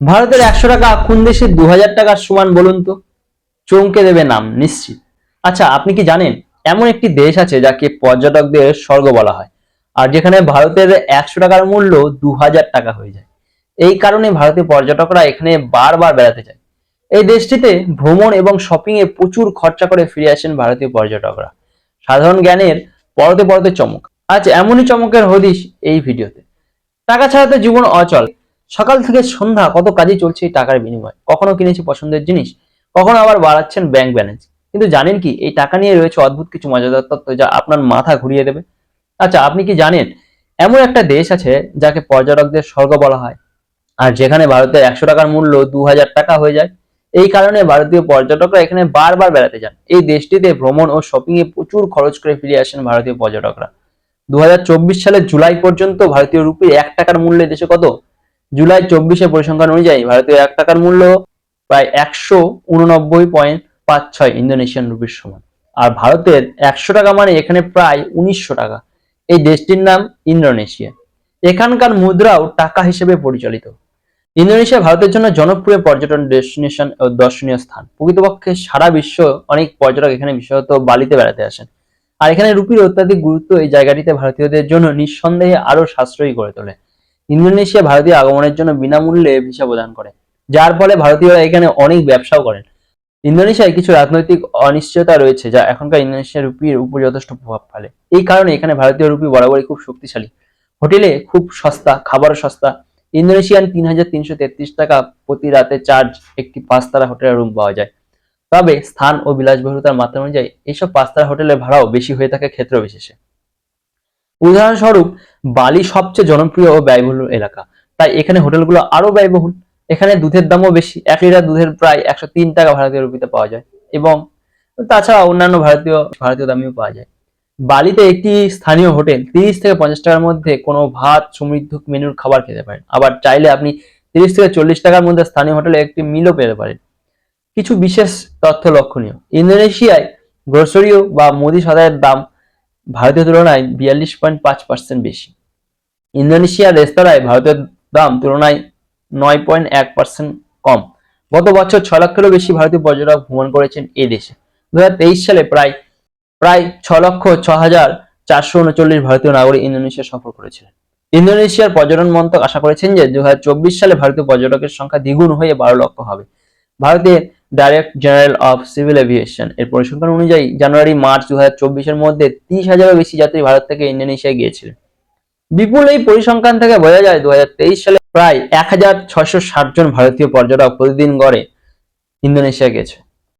ভারতের একশো টাকা কোন দেশের দু হাজার টাকার সমান বলুন তো? চমকে দেবে নাম, নিশ্চিত। আচ্ছা আপনি কি জানেন, এমন একটি দেশ আছে যাকে পর্যটকদের স্বর্গ বলা হয়, আর যেখানে ভারতের একশো টাকার মূল্য দু হাজার টাকা হয়ে যায়। এই কারণে ভারতীয় পর্যটকরা এখানে বারবার বেড়াতে যায়। এই দেশটিতে ভ্রমণ এবং শপিং এ প্রচুর খরচা করে ফিরে আসেন ভারতীয় পর্যটকরা। সাধারণ জ্ঞানের পরতে পরতে চমক। আজ এমনই চমকের হদিশ এই ভিডিওতে। টাকা ছাড়া তো জীবন অচল। সকাল থেকে সন্ধ্যা কত কাজই চলছে এই টাকার বিনিময়। কখনো কিনেছি পছন্দের জিনিস, কখনো আবার বাড়াচ্ছেন ব্যাংক ব্যালেন্স কিন্তু জানেন কি, এই টাকা নিয়ে রয়েছে অদ্ভুত কিছু মজাদার তত্ত্ব যা আপনার মাথা ঘুরিয়ে দেবে। আচ্ছা আপনি কি জানেন, এমন একটা দেশ আছে যাকে পর্যটকদের স্বর্গ বলা হয়। আর যেখানে ভারতের একশো টাকার মূল্য দু হাজার টাকা হয়ে যায়। এই কারণে ভারতীয় পর্যটকরা এখানে বারবার বেড়াতে যান। এই দেশটিতে ভ্রমণ ও শপিং এ প্রচুর খরচ করে ফিরে আসেন ভারতীয় পর্যটকরা। দু হাজার চব্বিশ সালের জুলাই পর্যন্ত ভারতীয় রুপি এক টাকার মূল্যে দেশে কত? জুলাই চব্বিশে পরিসংখ্যান অনুযায়ী ভারতীয় এক টাকার মূল্য প্রায় একশো উননব্বই পয়েন্ট পাঁচ ছয় ইন্দোনেশিয়ান রুপির সমান। আর ভারতের একশো টাকা মানে এখানে প্রায় উনিশশো টাকা। এই দেশটির নাম ইন্দোনেশিয়া। এখানকার মুদ্রাও টাকা হিসেবে পরিচালিত। ইন্দোনেশিয়া ভারতের জন্য জনপ্রিয় পর্যটন ডেস্টিনেশন ও দর্শনীয় স্থান। প্রকৃতপক্ষে সারা বিশ্ব অনেক পর্যটক এখানে বিশেষত বালিতে বেড়াতে আসেন। আর এখানে রুপির অত্যাধিক গুরুত্ব এই জায়গাটিতে ভারতীয়দের জন্য নিঃসন্দেহে আরও সাশ্রয়ী করে তোলে। ইন্দোনেশিয়া ভারতীয় আগমনের জন্য বিনামূল্যে ভিসা প্রদান করে, যার ফলে ভারতীয়রা এখানে অনেক ব্যবসাও করেন। ইন্দোনেশিয়ায় কিছু রাজনৈতিক অনিশ্চয়তা রয়েছে, যা এখনকার ইন্দোনেশিয়া রুপির উপর যথেষ্ট প্রভাব ফেলে। এই কারণে এখানে ভারতীয় রুপি বরাবরই খুব শক্তিশালী। হোটেলে খুব সস্তা, খাবারও সস্তা। ইন্দোনেশিয়ান তিন হাজার তিনশো তেত্রিশ টাকা প্রতি রাতে চার্জ একটি পাঁচতারা হোটেলের রুম পাওয়া যায়। তবে স্থান ও বিলাসবহুলতার মাত্রা অনুযায়ী এইসব পাঁচতারা হোটেলের ভাড়াও বেশি হয়ে থাকে ক্ষেত্র বিশেষে। উদাহরণস্বরূপ, বালি সবচেয়ে জনপ্রিয় ও ব্যয়বহুল এলাকা। তাই এখানে হোটেলগুলো আরও ব্যয়বহুল। এখানে দুধের দামও বেশি। এক লিটার দুধের প্রায় একশো তিন টাকা ভারতীয় রুপিতে পাওয়া যায়। এবং তাছাড়া অন্যান্য ভারতীয় ভারতীয় দামেও পাওয়া যায়। বালিতে একটি স্থানীয় হোটেল, তিরিশ থেকে পঞ্চাশ টাকার মধ্যে কোনো ভাত, সমৃদ্ধ মেনুর খাবার খেতে পারেন। আবার চাইলে আপনি তিরিশ থেকে চল্লিশ টাকার মধ্যে স্থানীয় হোটেলে একটি মিলও পেতে পারেন। কিছু বিশেষ তথ্য লক্ষণীয়। ইন্দোনেশিয়ায় গ্রোসারিও বা মুদি সদায়ের দাম ভারতীয় তুলনায় বিয়াল্লিশ পয়েন্ট পাঁচ পার্সেন্ট বেশি। ইন্দোনেশিয়ার রেস্তোরাঁয় ভারতের দাম তুলনায় নয় পয়েন্ট এক পার্সেন্ট কম। গত বছর ছ লক্ষেরও বেশি ভারতীয় পর্যটক ভ্রমণ করেছেন এই দেশে। দু হাজার তেইশ সালে প্রায় প্রায় ছ লক্ষ ছ হাজার চারশো উনচল্লিশ ভারতীয় নাগরিক ইন্দোনেশিয়া সফর করেছিলেন। ইন্দোনেশিয়ার পর্যটন মন্ত্রক আশা করেছেন যে দু হাজার চব্বিশ সালে ভারতীয় পর্যটকের সংখ্যা দ্বিগুণ হয়ে বারো লক্ষ হবে। ভারতের direct general of civil aviation এর পরিসংখ্যান অনুযায়ী, জানুয়ারি, মার্চ দু হাজার মধ্যে তিরিশ হাজারেরও বেশি যাত্রী ভারত থেকে ইন্দোনেশিয়ায় গিয়েছিলেন। বিপুল এই পরিসংখ্যান থেকে বোঝা যায়, দুহাজার তেইশ সালে প্রায় এক হাজার ছয়শো ষাট জন ভারতীয় পর্যটক প্রতিদিন গড়ে ইন্দোনেশিয়া গেছে।